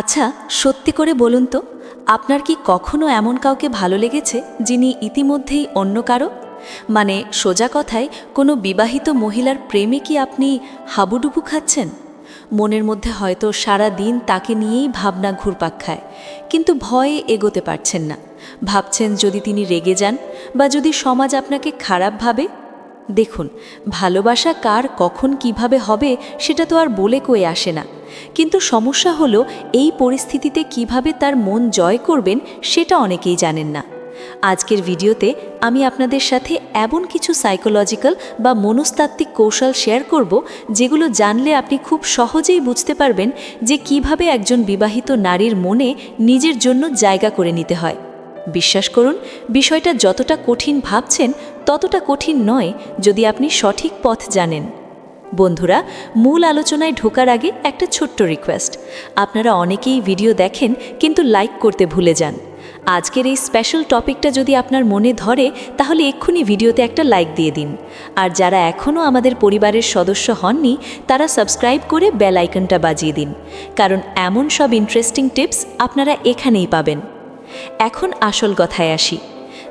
আচ্ছা সত্যি করে বলুন তো, আপনার কি কখনো এমন কাউকে ভালো লেগেছে যিনি ইতিমধ্যেই অন্য কারও? মানে সোজা কথায়, কোনো বিবাহিত মহিলার প্রেমে কি আপনি হাবুডুবু খাচ্ছেন? মনের মধ্যে হয়তো সারা দিন তাকে নিয়েই ভাবনা ঘুরপাক খায়, কিন্তু ভয়ে এগোতে পারছেন না। ভাবছেন যদি তিনি রেগে যান, বা যদি সমাজ আপনাকে খারাপ ভাবে দেখুন, ভালোবাসা কার কখন কীভাবে হবে সেটা তো আর বলে কয়ে আসে না। কিন্তু সমস্যা হলো, এই পরিস্থিতিতে কীভাবে তার মন জয় করবেন সেটা অনেকেই জানেন না। আজকের ভিডিওতে আমি আপনাদের সাথে এমন কিছু সাইকোলজিক্যাল বা মনস্তাত্ত্বিক কৌশল শেয়ার করব, যেগুলো জানলে আপনি খুব সহজেই বুঝতে পারবেন যে কীভাবে একজন বিবাহিত নারীর মনে নিজের জন্য জায়গা করে নিতে হয়। বিশ্বাস করুন, বিষয়টা যতটা কঠিন ভাবছেন, ততটা কঠিন নয় যদি আপনি সঠিক পথ জানেন। বন্ধুরা, মূল আলোচনায় ঢোকার আগে একটা ছোট্ট রিকোয়েস্ট আপনারা অনেকেই ভিডিও দেখেন, কিন্তু লাইক করতে ভুলে যান। আজকের এই স্পেশাল টপিকটা যদি আপনার মনে ধরে, তাহলে এক্ষুনি ভিডিওতে একটা লাইক দিয়ে দিন। আর যারা এখনও আমাদের পরিবারের সদস্য হননি, তারা সাবস্ক্রাইব করে বেল আইকনটা বাজিয়ে দিন। কারণ এমন সব ইন্টারেস্টিং টিপস আপনারা এখানেই পাবেন। এখন আসল কথায় আসি।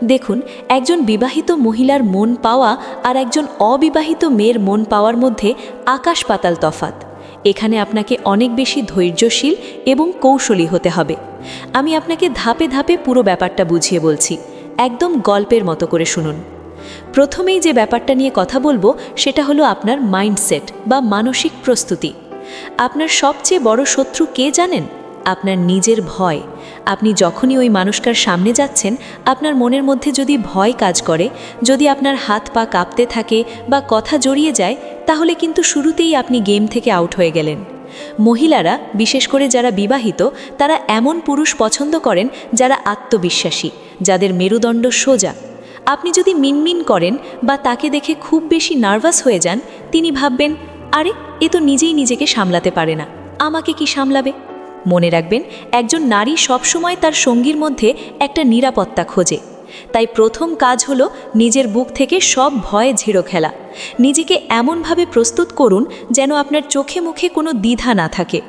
দেখুন, একজন বিবাহিত মহিলার মন পাওয়া আর একজন অবিবাহিত মেয়ের মন পাওয়ার মধ্যে আকাশ পাতাল তফাত এখানে আপনাকে অনেক বেশি ধৈর্যশীল এবং কৌশলী হতে হবে। আমি আপনাকে ধাপে ধাপে পুরো ব্যাপারটা বুঝিয়ে বলছি। একদম গল্পের মতো করে শুনুন। প্রথমেই যে ব্যাপারটা নিয়ে কথা বলব, সেটা হলো আপনার মাইন্ডসেট বা মানসিক প্রস্তুতি। আপনার সবচেয়ে বড় শত্রু কে জানেন? আপনার নিজের ভয়। আপনি যখনই ওই মানুষটার সামনে যাচ্ছেন, আপনার মনের মধ্যে যদি ভয় কাজ করে, যদি আপনার হাত পা কাঁপতে থাকে বা কথা জড়িয়ে যায়, তাহলে কিন্তু শুরুতেই আপনি গেম থেকে আউট হয়ে গেলেন। মহিলারা, বিশেষ করে যারা বিবাহিত, তারা এমন পুরুষ পছন্দ করেন যারা আত্মবিশ্বাসী, যাদের মেরুদণ্ড সোজা। আপনি যদি মিনমিন করেন বা তাকে দেখে খুব বেশি নার্ভাস হয়ে যান, তিনি ভাববেন, আরে, এ তো নিজেই নিজেকে সামলাতে পারে না। আমাকে কি সামলাবে? মনে রাখবেন, একজন নারী সবসময় তার সঙ্গীর মধ্যে একটা নিরাপত্তা খোঁজে। তাই প্রথম কাজ হলো নিজের বুক থেকে সব ভয় ঝেড়ো খেলা। নিজেকে এমনভাবে প্রস্তুত করুন যেন আপনার চোখে মুখে কোনো দ্বিধা না থাকে।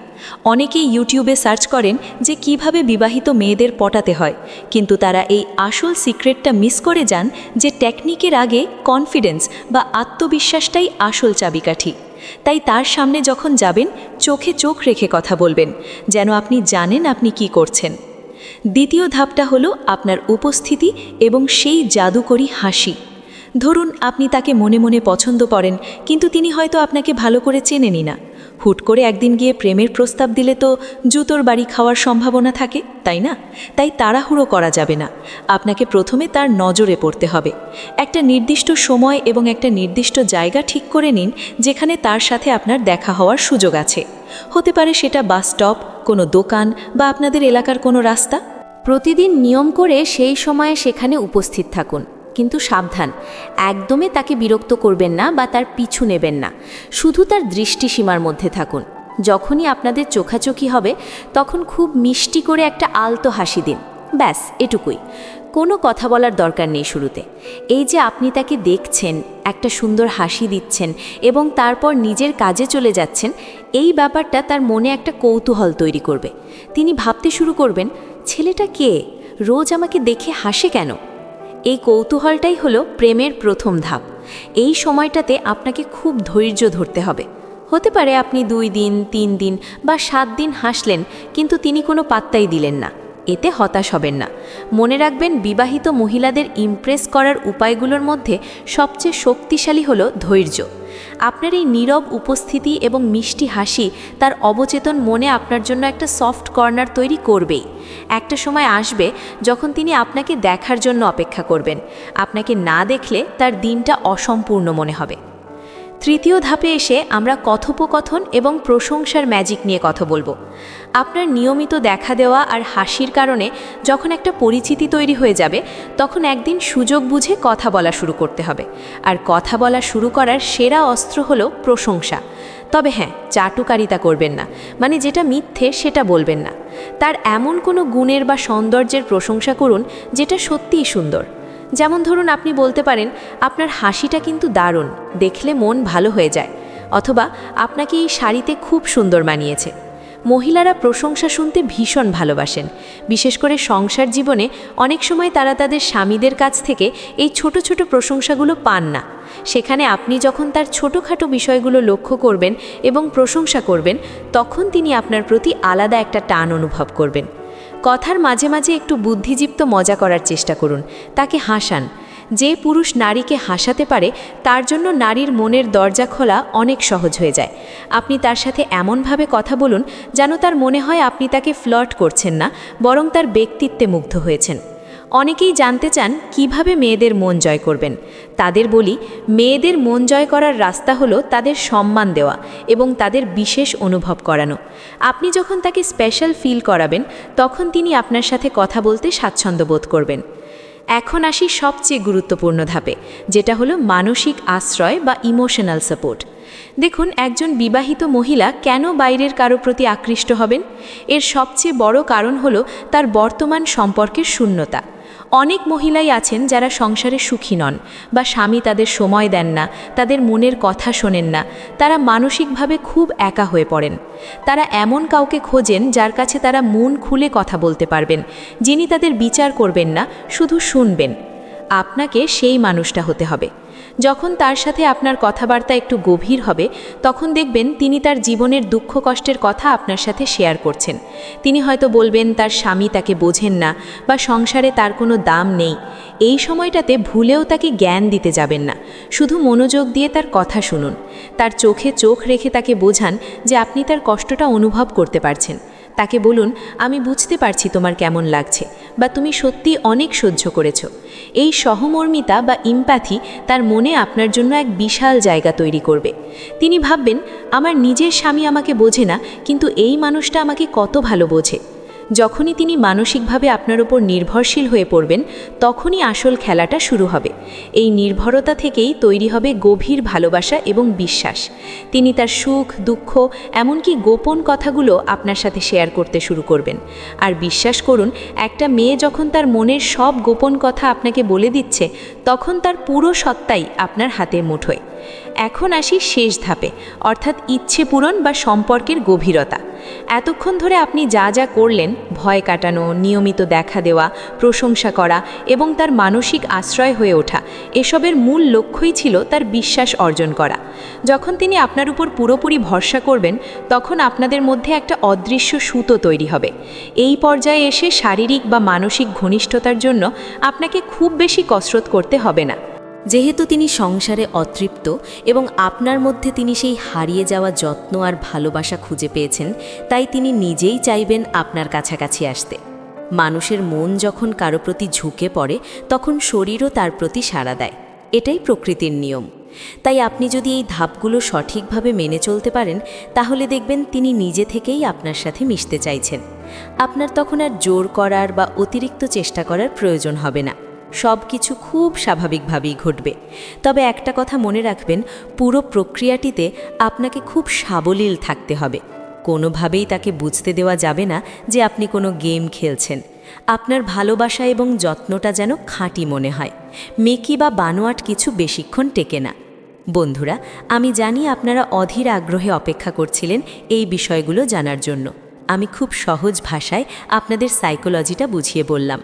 অনেকেই ইউটিউবে সার্চ করেন যে কীভাবে বিবাহিত মেয়েদের পটাতে হয়, কিন্তু তারা এই আসল সিক্রেটটা মিস করে যান যে টেকনিকের আগে কনফিডেন্স বা আত্মবিশ্বাসটাই আসল চাবিকাঠি। তাই তার সামনে যখন যাবেন, চোখে চোখ রেখে কথা বলবেন, যেন আপনি জানেন আপনি কি করছেন। দ্বিতীয় ধাপটা হলো আপনার উপস্থিতি এবং সেই জাদুকরী হাসি। ধরুন, আপনি তাকে মনে মনে পছন্দ করেন, কিন্তু তিনি হয়তো আপনাকে ভালো করে চেনেনি না। হুট করে একদিন গিয়ে প্রেমের প্রস্তাব দিলে তো জুতোর বাড়ি খাওয়ার সম্ভাবনা থাকে, তাই না? তাই তাড়াহুড়ো করা যাবে না। আপনাকে প্রথমে তার নজরে পড়তে হবে। একটা নির্দিষ্ট সময় এবং একটা নির্দিষ্ট জায়গা ঠিক করে নিন, যেখানে তার সাথে আপনার দেখা হওয়ার সুযোগ আছে। হতে পারে সেটা বাস স্টপ, কোনো দোকান বা আপনাদের এলাকার কোনো রাস্তা। প্রতিদিন নিয়ম করে সেই সময়ে সেখানে উপস্থিত থাকুন। কিন্তু সাবধান। একদমই তাকে বিরক্ত করবেন না বা তার পিছু নেবেন না। শুধু তার দৃষ্টিসীমার মধ্যে থাকুন। যখনই আপনাদের চোখাচোখি হবে, তখন খুব মিষ্টি করে একটা আলতো হাসি দিন। ব্যাস, এটুকুই। কোনো কথা বলার দরকার নেই শুরুতে। এই যে আপনি তাকে দেখছেন, একটা সুন্দর হাসি দিচ্ছেন এবং তারপর নিজের কাজে চলে যাচ্ছেন, এই ব্যাপারটা তার মনে একটা কৌতূহল তৈরি করবে। তিনি ভাবতে শুরু করবেন, ছেলেটা কে? রোজ আমাকে দেখে হাসে কেন? এই কৌতূহলটাই হলো প্রেমের প্রথম ধাপ। এই সময়টাতে আপনাকে খুব ধৈর্য ধরতে হবে। হতে পারে আপনি দুই দিন, তিন দিন বা সাত দিন হাসলেন, কিন্তু তিনি কোনো পাত্তাই দিলেন না। এতে হতাশ হবেন না। মনে রাখবেন, বিবাহিত মহিলাদের ইমপ্রেস করার উপায়গুলোর মধ্যে সবচেয়ে শক্তিশালী হলো ধৈর্য। আপনার এই নীরব উপস্থিতি এবং মিষ্টি হাসি তার অবচেতন মনে আপনার জন্য একটা সফট কর্নার তৈরি করবেই। একটা সময় আসবে যখন তিনি আপনাকে দেখার জন্য অপেক্ষা করবেন। আপনাকে না দেখলে তার দিনটা অসম্পূর্ণ মনে হবে। তৃতীয় ধাপে এসে আমরা কথোপকথন এবং প্রশংসার ম্যাজিক নিয়ে কথা বলব। আপনার নিয়মিত দেখা দেওয়া আর হাসির কারণে যখন একটা পরিচিতি তৈরি হয়ে যাবে, তখন একদিন সুযোগ বুঝে কথা বলা শুরু করতে হবে। আর কথা বলা শুরু করার সেরা অস্ত্র হলো প্রশংসা। তবে হ্যাঁ চাটুকারিতা করবেন না। মানে যেটা মিথ্যে, সেটা বলবেন না। তার এমন কোনো গুণের বা সৌন্দর্যের প্রশংসা করুন, যেটা সত্যিই সুন্দর। যেমন ধরুন আপনি বলতে পারেন, আপনার হাসিটা কিন্তু দারুণ, দেখলে মন ভালো হয়ে যায়। অথবা, আপনাকে এই শাড়িতে খুব সুন্দর মানিয়েছে। মহিলারা প্রশংসা শুনতে ভীষণ ভালোবাসেন। বিশেষ করে সংসার জীবনে অনেক সময় তারা তাদের স্বামীদের কাছ থেকে এই ছোট ছোট প্রশংসাগুলো পান না। সেখানে আপনি যখন তার ছোটোখাটো বিষয়গুলো লক্ষ্য করবেন এবং প্রশংসা করবেন, তখন তিনি আপনার প্রতি আলাদা একটা টান অনুভব করবেন। কথার মাঝে মাঝে একটু বুদ্ধিজীপ্ত মজা করার চেষ্টা করুন। তাকে হাসান। যে পুরুষ নারীকে হাসাতে পারে, তার জন্য নারীর মনের দরজা খোলা অনেক সহজ হয়ে যায়। আপনি তার সাথে এমনভাবে কথা বলুন, যেন তার মনে হয় আপনি তাকে ফ্লট করছেন না, বরং তার ব্যক্তিত্বে মুগ্ধ হয়েছেন। অনেকেই জানতে চান কীভাবে মেয়েদের মন জয় করবেন। তাদের বলি, মেয়েদের মন জয় করার রাস্তা হলো তাদের সম্মান দেওয়া এবং তাদের বিশেষ অনুভব করানো। আপনি যখন তাকে স্পেশাল ফিল করাবেন, তখন তিনি আপনার সাথে কথা বলতে স্বাচ্ছন্দ্য বোধ করবেন। এখন আসি সবচেয়ে গুরুত্বপূর্ণ ধাপে, যেটা হলো মানসিক আশ্রয় বা ইমোশনাল সাপোর্ট দেখুন, একজন বিবাহিত মহিলা কেন বাইরের কারও প্রতি আকৃষ্ট হবেন? এর সবচেয়ে বড় কারণ হলো তার বর্তমান সম্পর্কের শূন্যতা। অনেক মহিলাই আছেন যারা সংসারে সুখী নন বা স্বামী তাদের সময় দেন না, তাদের মনের কথা শোনেন না, তারা মানসিকভাবে খুব একা হয়ে পড়েন। তারা এমন কাউকে খোঁজেন যার কাছে তারা মন খুলে কথা বলতে পারবেন, যিনি তাদের বিচার করবেন না, শুধু শুনবেন। আপনাকে সেই মানুষটা হতে হবে। যখন তার সাথে আপনার কথাবার্তা একটু গভীর হবে, তখন দেখবেন তিনি তার জীবনের দুঃখ কষ্টের কথা আপনার সাথে শেয়ার করছেন। তিনি হয়তো বলবেন, তার স্বামী তাকে বোঝেন না বা সংসারে তার কোনো দাম নেই। এই সময়টাতে ভুলেও তাকে জ্ঞান দিতে যাবেন না। শুধু মনোযোগ দিয়ে তার কথা শুনুন। তার চোখে চোখ রেখে তাকে বোঝান যে আপনি তার কষ্টটা অনুভব করতে পারছেন। তাকে বলুন, আমি বুঝতে পারছি তোমার কেমন লাগছে, বা তুমি সত্যি অনেক সহ্য করেছ। এই সহমর্মিতা বা ইম্প্যাথি তার মনে আপনার জন্য এক বিশাল জায়গা তৈরি করবে। তিনি ভাববেন, আমার নিজের স্বামী আমাকে বোঝে না, কিন্তু এই মানুষটা আমাকে কত ভালো বোঝে। যখনই তিনি মানসিকভাবে আপনার ওপর নির্ভরশীল হয়ে পড়বেন, তখনই আসল খেলাটা শুরু হবে। এই নির্ভরতা থেকেই তৈরি হবে গভীর ভালোবাসা এবং বিশ্বাস। তিনি তার সুখ, দুঃখ, এমনকি গোপন কথাগুলো আপনার সাথে শেয়ার করতে শুরু করবেন। আর বিশ্বাস করুন, একটা মেয়ে যখন তার মনের সব গোপন কথা আপনাকে বলে দিচ্ছে, তখন তার পুরো সত্তাই আপনার হাতের মুঠোয়। এখন আসি শেষ ধাপে, অর্থাৎ ইচ্ছে পূরণ বা সম্পর্কের গভীরতা। এতক্ষণ ধরে আপনি যা যা করলেন, ভয় কাটানো, নিয়মিত দেখা দেওয়া, প্রশংসা করা এবং তার মানসিক আশ্রয় হয়ে ওঠা, এসবের মূল লক্ষ্যই ছিল তার বিশ্বাস অর্জন করা। যখন তিনি আপনার উপর পুরোপুরি ভরসা করবেন, তখন আপনাদের মধ্যে একটা অদৃশ্য সুতো তৈরি হবে। এই পর্যায়ে এসে শারীরিক বা মানসিক ঘনিষ্ঠতার জন্য আপনাকে খুব বেশি কসরত করতে হবে না। যেহেতু তিনি সংসারে অতৃপ্ত এবং আপনার মধ্যে তিনি সেই হারিয়ে যাওয়া যত্ন আর ভালোবাসা খুঁজে পেয়েছেন, তাই তিনি নিজেই চাইবেন আপনার কাছাকাছি আসতে। মানুষের মন যখন কারও প্রতি ঝুঁকে পড়ে, তখন শরীরও তার প্রতি সাড়া দেয়। এটাই প্রকৃতির নিয়ম। তাই আপনি যদি এই ধাপগুলো সঠিকভাবে মেনে চলতে পারেন, তাহলে দেখবেন তিনি নিজে থেকেই আপনার সাথে মিশতে চাইছেন। আপনার তখন আর জোর করার বা অতিরিক্ত চেষ্টা করার প্রয়োজন হবে না। সব কিছু খুব স্বাভাবিকভাবেই ঘটবে। তবে একটা কথা মনে রাখবেন, পুরো প্রক্রিয়াটিতে আপনাকে খুব সাবলীল থাকতে হবে। কোনোভাবেই তাকে বুঝতে দেওয়া যাবে না যে আপনি কোনো গেম খেলছেন। আপনার ভালোবাসা এবং যত্নটা যেন খাঁটি মনে হয়। মেকি বা বানোয়াট কিছু বেশিক্ষণ টেকে না। বন্ধুরা, আমি জানি আপনারা অধীর আগ্রহে অপেক্ষা করছিলেন এই বিষয়গুলো জানার জন্য। আমি খুব সহজ ভাষায় আপনাদের সাইকোলজিটা বুঝিয়ে বললাম।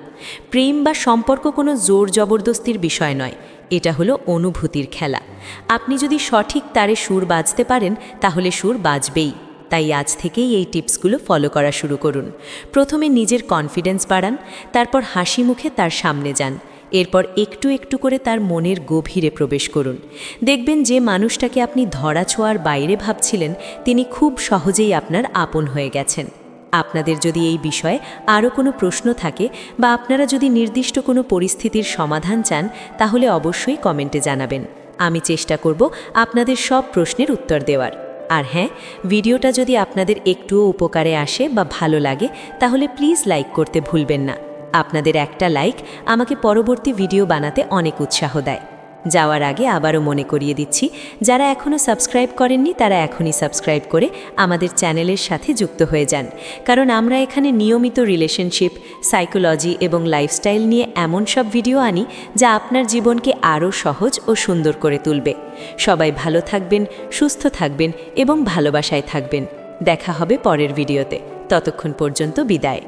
প্রেম বা সম্পর্ক কোনো জোর জবরদস্তির বিষয় নয়, এটা হলো অনুভূতির খেলা। আপনি যদি সঠিক তারে সুর বাজতে পারেন, তাহলে সুর বাজবেই। তাই আজ থেকেই এই টিপসগুলো ফলো করা শুরু করুন। প্রথমে নিজের কনফিডেন্স বাড়ান, তারপর হাসি মুখে তার সামনে যান। এরপর একটু একটু করে তার মনের গভীরে প্রবেশ করুন। দেখবেন যে মানুষটাকে আপনি ধরা ছোঁয়ার বাইরে ভাবছিলেন, তিনি খুব সহজেই আপনার আপন হয়ে গেছেন। আপনাদের যদি এই বিষয়ে আরও কোনো প্রশ্ন থাকে বা আপনারা যদি নির্দিষ্ট কোনো পরিস্থিতির সমাধান চান, তাহলে অবশ্যই কমেন্টে জানাবেন। আমি চেষ্টা করব আপনাদের সব প্রশ্নের উত্তর দেওয়ার। আর হ্যাঁ ভিডিওটা যদি আপনাদের একটুও উপকারে আসে বা ভালো লাগে, তাহলে প্লিজ লাইক করতে ভুলবেন না। আপনাদের একটা লাইক আমাকে পরবর্তী ভিডিও বানাতে অনেক উৎসাহ দেয়। যাওয়ার আগে আবারও মনে করিয়ে দিচ্ছি, যারা এখনও সাবস্ক্রাইব করেননি তারা এখনই সাবস্ক্রাইব করে আমাদের চ্যানেলের সাথে যুক্ত হয়ে যান। কারণ আমরা এখানে নিয়মিত রিলেশনশিপ সাইকোলজি এবং লাইফস্টাইল নিয়ে এমন সব ভিডিও আনি যা আপনার জীবনকে আরও সহজ ও সুন্দর করে তুলবে। সবাই ভালো থাকবেন, সুস্থ থাকবেন এবং ভালোবাসায় থাকবেন। দেখা হবে পরের ভিডিওতে। ততক্ষণ পর্যন্ত বিদায়।